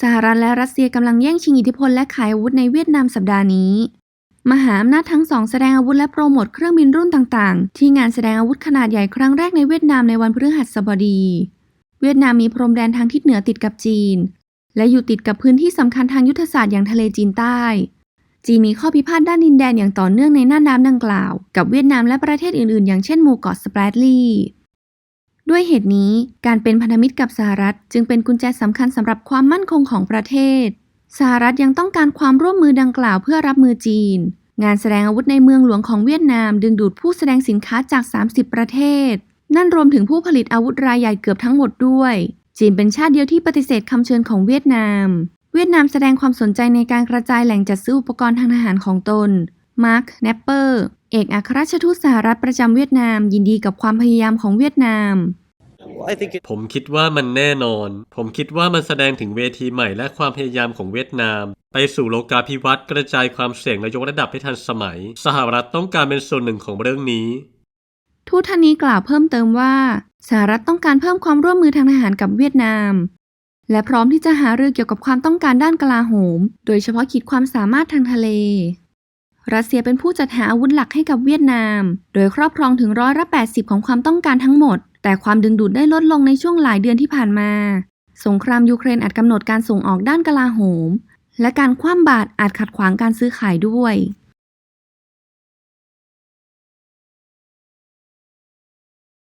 สหรัฐและรัสเซียกำลังแย่งชิงอิทธิพลและขายอาวุธในเวียดนามสัปดาห์นี้ มหาอำนาจทั้งสองแสดงอาวุธและโปรโมทเครื่องบินรุ่นต่างๆ ที่งานแสดงอาวุธขนาดใหญ่ครั้งแรกในเวียดนามในวันพฤหัสบดี เวียดนามมีพรมแดนทางทิศเหนือติดกับจีน และอยู่ติดกับพื้นที่สำคัญทางยุทธศาสตร์อย่างทะเลจีนใต้ จีนมีข้อพิพาทด้านดินแดนอย่างต่อเนื่องในน่านน้ำดังกล่าว กับเวียดนามและประเทศอื่นๆ อย่างเช่นหมู่เกาะสแปรดลีย์ ด้วยเหตุนี้การเป็นพันธมิตรกับสหรัฐ จึงเป็นกุญแจสำคัญสำหรับความมั่นคงของประเทศ สหรัฐยังต้องการความร่วมมือดังกล่าวเพื่อรับมือจีน งานแสดงอาวุธในเมืองหลวงของเวียดนาม ดึงดูดผู้แสดงสินค้าจาก 30 ประเทศ นั่นรวมถึงผู้ผลิตอาวุธรายใหญ่เกือบทั้งหมดด้วย จีนเป็นชาติเดียวที่ปฏิเสธคำเชิญของเวียดนาม เวียดนามแสดงความสนใจในการกระจายแหล่งจัดซื้ออุปกรณ์ทางทหารของตน มาร์ค แนปเปอร์ เอกอัครราชทูตสหรัฐประจำเวียดนาม ยินดีกับความพยายามของเวียดนาม I think it ผมคิดว่ามันแน่นอน ผมคิดว่ามันแสดงถึงเวทีใหม่และความพยายามของเวียดนาม ไปสู่โลกาภิวัตน์กระจายความเสี่ยงและยกระดับให้ทันสมัย สหรัฐต้องการเป็นส่วนหนึ่งของเรื่องนี้ ทูตท่านนี้กล่าวเพิ่มเติมว่า สหรัฐต้องการเพิ่มความร่วมมือทางทหารกับเวียดนาม และพร้อมที่จะหารือเกี่ยวกับความต้องการด้านกลาโหม โดยเฉพาะขีดความสามารถทางทะเลรัสเซียเป็นผู้จัดหาอาวุธหลักให้กับเวียดนาม โดยครอบครองถึงร้อยละ80 ของความต้องการทั้งหมด แต่ความดึงดูดได้ลดลงในช่วงหลายเดือนที่ผ่านมา สงครามยูเครนอาจกำหนดการส่งออกด้านกลาโหม และการคว่ำบาตรอาจขัดขวางการซื้อขายด้วย